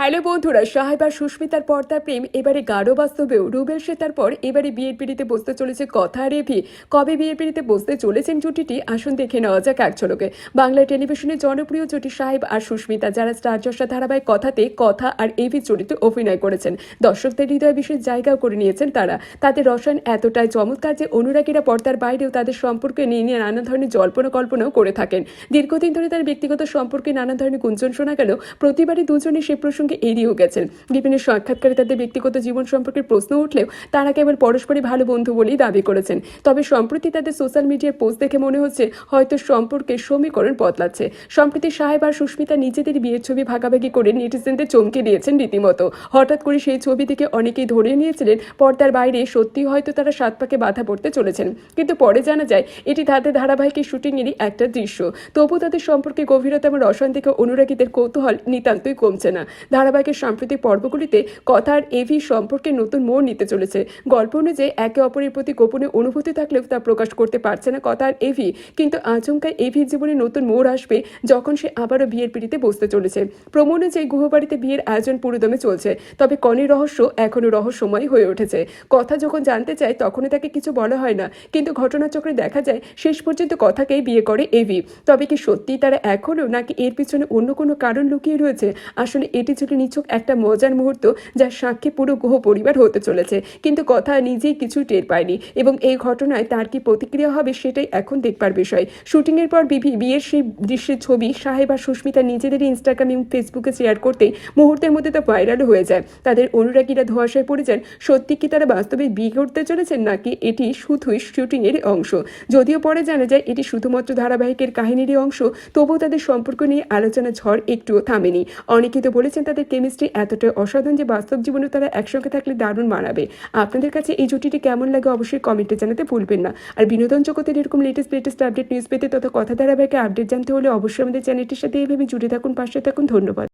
Hello বন্ধুরা, সাহেব আর সুস্মিতার পর্দার প্রেম, এবারে গাঢ় বাস্তবেও রুবেল সেতার পর এবারে বিয়ের পিড়িতে বসতে চলেছে কথা রেভি। কবে বিয়ের পিড়িতে বসতে চলেছেন জুটিটি? আসুন দেখে নেওয়া যাক এক ঝলকে। বাংলা টেলিভিশনের জনপ্রিয় জুটি সাহেব আর সুস্মিতা, যারা স্টার জশা ধারাবাহিক কথাতে কথা আর এভি চরিত্রে অভিনয় করেছেন। দর্শকদের হৃদয় বিশেষ জায়গাও করে নিয়েছেন তারা। তাদের রসায়ন এতটাই চমৎকার যে অনুরাগীরা পর্দার বাইরেও তাদের সম্পর্কে নিয়ে নিয়ে নানা ধরনের জল্পনা কল্পনাও করে থাকেন। দীর্ঘদিন ধরে তার ব্যক্তিগত সম্পর্কে নানা ধরনের গুঞ্জন শোনা গেল প্রতিবারই দুজনে সে প্রসঙ্গে এড়িয়েও গেছেন। বিভিন্ন সাক্ষাৎকারে তাদের ব্যক্তিগত জীবন সম্পর্কে প্রশ্ন উঠলেও তারা কেবল পরস্পরই ভালো বন্ধু বলেই দাবি করেছেন। তবে সম্প্রতি তাদের সোশ্যাল মিডিয়ার পোস্ট দেখে মনে হচ্ছে হয়তো সম্পর্কের সমীকরণ বদলাচ্ছে। সম্প্রতি সাহেব আর সুস্মিতা নিজেদের বিয়ের ছবি ভাগাভাগি করে নেটিজেনদের চমকে দিয়েছেন রীতিমতো। হঠাৎ করে সেই ছবি থেকে অনেকেই ধরে নিয়েছিলেন, পর্দার বাইরে সত্যি হয়তো তারা সাত পাকে বাধা পড়তে চলেছেন। কিন্তু পরে জানা যায়, এটি তাদের ধারাবাহিকের শুটিংয়েরই একটা দৃশ্য। তবু তাদের সম্পর্কে গভীরতা এবং রসায়ন থেকে অনুরাগীদের কৌতূহল নিতান্তই কমছে না। ধারাবাহিকের সাম্প্রতিক পর্বগুলিতে কথার এভি সম্পর্কে নতুন মোড় নিতে চলেছে। গল্প অনুযায়ী, একে অপরের প্রতি গোপনে অনুভূতি থাকলেও তা প্রকাশ করতে পারছে না কথার এভি কিন্তু আচমকা এভির জীবনে নতুন মোড় আসবে যখন সে আবারও বিয়ের পিড়িতে বসতে চলেছে। প্রমো অনুযায়ী, গুহবাড়িতে বিয়ের আয়োজন পুরোদমে চলছে। তবে কনের রহস্য এখনও রহস্যময় হয়ে উঠেছে। কথা যখন জানতে চায়, তখনই তাকে কিছু বলা হয় না। কিন্তু ঘটনাচক্রে দেখা যায়, শেষ পর্যন্ত কথাকেই বিয়ে করে এভি তবে কি সত্যিই তারা এখনও, নাকি এর পিছনে অন্য কোনো কারণ লুকিয়ে রয়েছে? আসলে এটি ছিল নিছক একটা মজার মুহূর্ত যার সাক্ষী পুরো গ্রহ পরিবার হতে চলেছে। কিন্তু কথা নিজেই কিছু টের পায়নি এবং এই ঘটনায় তার কি প্রতিক্রিয়া হবে সেটাই এখন দেখবার বিষয়। শুটিংয়ের পর বিভি বিয়ের সেই দৃশ্যের ছবি সাহেব আর সুস্মিতা নিজেদেরই ইনস্টাগ্রাম এবং ফেসবুকে শেয়ার করতেই মুহূর্তের মধ্যে তা ভাইরাল হয়ে যায়। তাদের অনুরাগীরা ধোয়াশায় পড়ে যান, সত্যি কি তারা বাস্তবে বিয়ে করতে চলেছেন নাকি এটি শুধুই শুটিংয়ের অংশ? যদিও পরে জানা যায় এটি শুধুমাত্র ধারাবাহিকের কাহিনীরই অংশ, তবুও তাদের সম্পর্ক নিয়ে আলোচনা ঝড় একটুও থামেনি। অনেকে তো বলেছেন তাদের কেমিস্ট্রি এতটাই অসাধারণ যে বাস্তব জীবনে তারা একসঙ্গে থাকলে দারুণ মানাবে। আপনাদের কাছে এই জুটিটি কেমন লাগে অবশ্যই কমেন্টে জানাতে ভুলবেন না। আর বিনোদন জগতের এরকম লেটেস্ট লেটেস্ট আপডেট নিউজ পেতে তথা কথা ধারাবাহিকে আপডেট জানতে হলে অবশ্যই আমাদের চ্যানেলটির সাথে এইভাবে জুড়ে থাকুন, পাশে থাকুন। ধন্যবাদ।